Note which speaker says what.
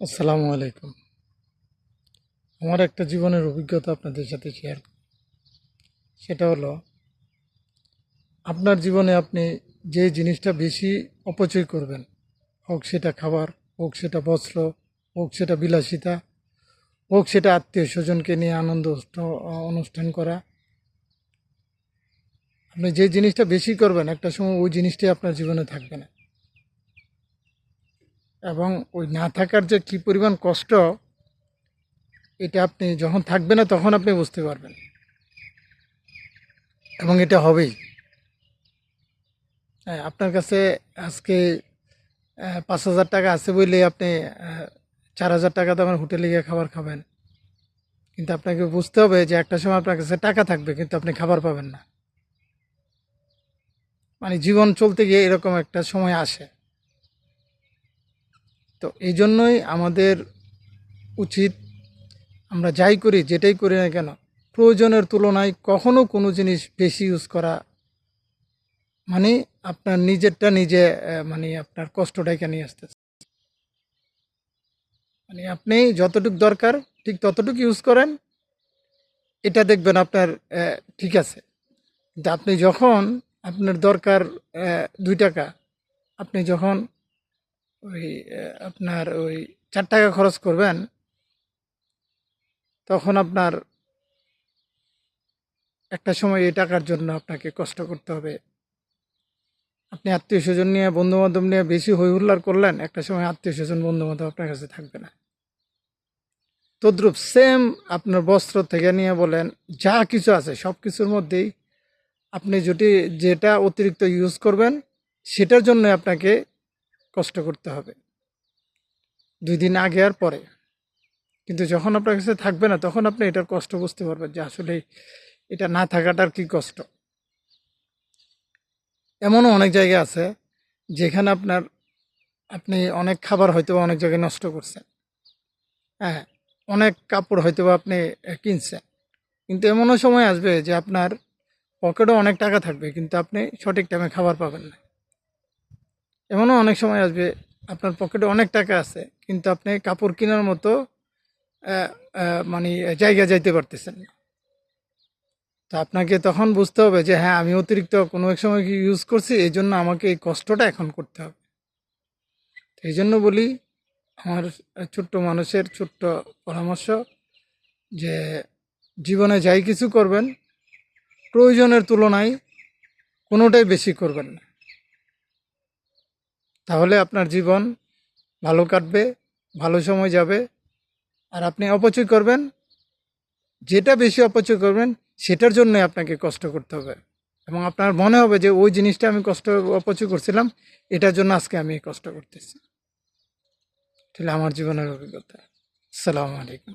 Speaker 1: আসসালামু আলাইকুম আমার একটা জীবনের অভিজ্ঞতা আপনাদের সাথে শেয়ার। সেটা হলো, আপনার জীবনে আপনি যে জিনিসটা বেশি অপচয় করবেন, হোক সেটা খাবার, হোক সেটা বস্ত্র, হোক সেটা বিলাসিতা, হোক সেটা আত্মীয় স্বজনকে নিয়ে আনন্দ অনুষ্ঠান করা, আপনি যে জিনিসটা বেশি করবেন, একটা সময় ওই জিনিসটাই আপনার জীবনে থাকবে না এবং ওই না থাকার যে কী পরিমাণ কষ্ট এটা আপনি যখন থাকবে না তখন আপনি বুঝতে পারবেন। এবং এটা হবেই। হ্যাঁ, আপনার কাছে আজকে পাঁচ হাজার টাকা আছে বলে আপনি চার হাজার টাকা দামের হোটেলে গিয়ে খাবার খাবেন। কিন্তু আপনাকে বুঝতে হবে যে একটা সময় আপনার কাছে টাকা থাকবে কিন্তু আপনি খাবার পাবেন না। মানে জীবন চলতে গিয়ে এরকম একটা সময় আসে। তো এই জন্যই আমাদের উচিত আমরা যাই করি, যেটাই করি না কেন, প্রয়োজনের তুলনায় কখনো কোনো জিনিস বেশি ইউজ করা মানে আপনার নিজেরটা নিজে মানে আপনার কষ্টটাকে নিয়ে আসতেছে। মানে আপনি যতটুকু দরকার ঠিক ততটুকু ইউজ করেন, এটা দেখবেন আপনার ঠিক আছে। কিন্তু আপনি যখন আপনার দরকার দুই টাকা, আপনি যখন ওই আপনার ওই চার টাকা খরচ করবেন, তখন আপনার একটা সময় এই টাকার জন্য আপনাকে কষ্ট করতে হবে। আপনি আত্মীয় স্বজন নিয়ে বন্ধু বান্ধব নিয়ে বেশি হই হুল্লার করলেন, একটা সময় আত্মীয় স্বজন বন্ধু বান্ধব আপনার কাছে থাকবে না। তদ্রুপ সেম আপনার বস্ত্র থেকে নিয়ে বলেন, যা কিছু আছে সব কিছুর মধ্যেই আপনি যদি যেটা অতিরিক্ত ইউজ করবেন, সেটার জন্য আপনাকে কষ্ট করতে হবে। দুই দিন আগে আর পরে। কিন্তু যখন আপনার কাছে থাকবে না, তখন আপনি এটার কষ্ট বুঝতে পারবেন যে আসলে এটা না থাকাটার কি কষ্ট। এমনও অনেক জায়গা আছে যেখানে আপনার, আপনি অনেক খাবার হয়তো অনেক জায়গায় নষ্ট করছেন। হ্যাঁ অনেক কাপড় হয়তো আপনি কিনছেন। কিন্তু এমনও সময় আসবে যে আপনার পকেটে অনেক টাকা থাকবে, কিন্তু আপনি সঠিক টাইমে খাবার পাবেন না। এমনও অনেক সময় আসবে, আপনার পকেটে অনেক টাকা আছে, কিন্তু আপনি কাপড় কেনার মতো মানে জায়গা যাইতে পারতেছেন না। তো আপনাকে তখন বুঝতে হবে যে হ্যাঁ আমি অতিরিক্ত কোনো এক সময় ইউজ করছি, এই জন্য আমাকে এই কষ্টটা এখন করতে হবে। তো এই জন্য বলি, আমার ছোট্ট মানুষের ছোট্ট পরামর্শ যে, জীবনে যাই কিছু করবেন, প্রয়োজনের তুলনায় কোনোটাই বেশি করবেন না। তাহলে আপনার জীবন ভালো কাটবে, ভালো সময় যাবে। আর আপনি অপচয় করবেন, যেটা বেশি অপচয় করবেন, সেটার জন্যই আপনাকে কষ্ট করতে হবে। এবং আপনার মনে হবে যে, ওই জিনিসটা আমি কষ্ট, অপচয় করছিলাম, এটার জন্য আজকে আমি কষ্ট করতেছি। তাহলে আমার জীবনের অভিজ্ঞতা। আসসালামু আলাইকুম।